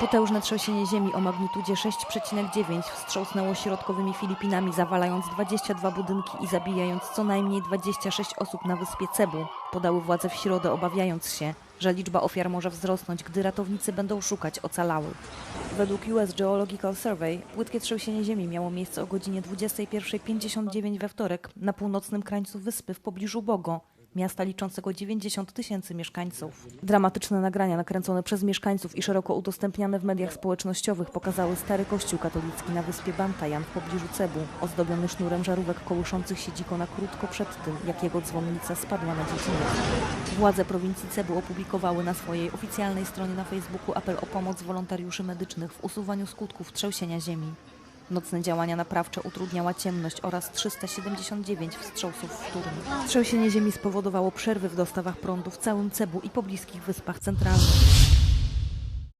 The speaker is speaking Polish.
Potężne trzęsienie ziemi o magnitudzie 6,9 wstrząsnęło środkowymi Filipinami, zawalając 22 budynki i zabijając co najmniej 26 osób na wyspie Cebu. Podały władze w środę, obawiając się, że liczba ofiar może wzrosnąć, gdy ratownicy będą szukać ocalałych. Według US Geological Survey płytkie trzęsienie ziemi miało miejsce o godzinie 21.59 we wtorek na północnym krańcu wyspy w pobliżu Bogo, miasta liczącego 90 tysięcy mieszkańców. Dramatyczne nagrania nakręcone przez mieszkańców i szeroko udostępniane w mediach społecznościowych pokazały stary kościół katolicki na wyspie Bantayan w pobliżu Cebu, ozdobiony sznurem żarówek kołyszących się dziko na krótko przed tym, jak jego dzwonnica spadła na dziedziniec. Władze prowincji Cebu opublikowały na swojej oficjalnej stronie na Facebooku apel o pomoc wolontariuszy medycznych w usuwaniu skutków trzęsienia ziemi. Nocne działania naprawcze utrudniała ciemność oraz 379 wstrząsów wtórnych. Trzęsienie ziemi spowodowało przerwy w dostawach prądu w całym Cebu i pobliskich wyspach centralnych.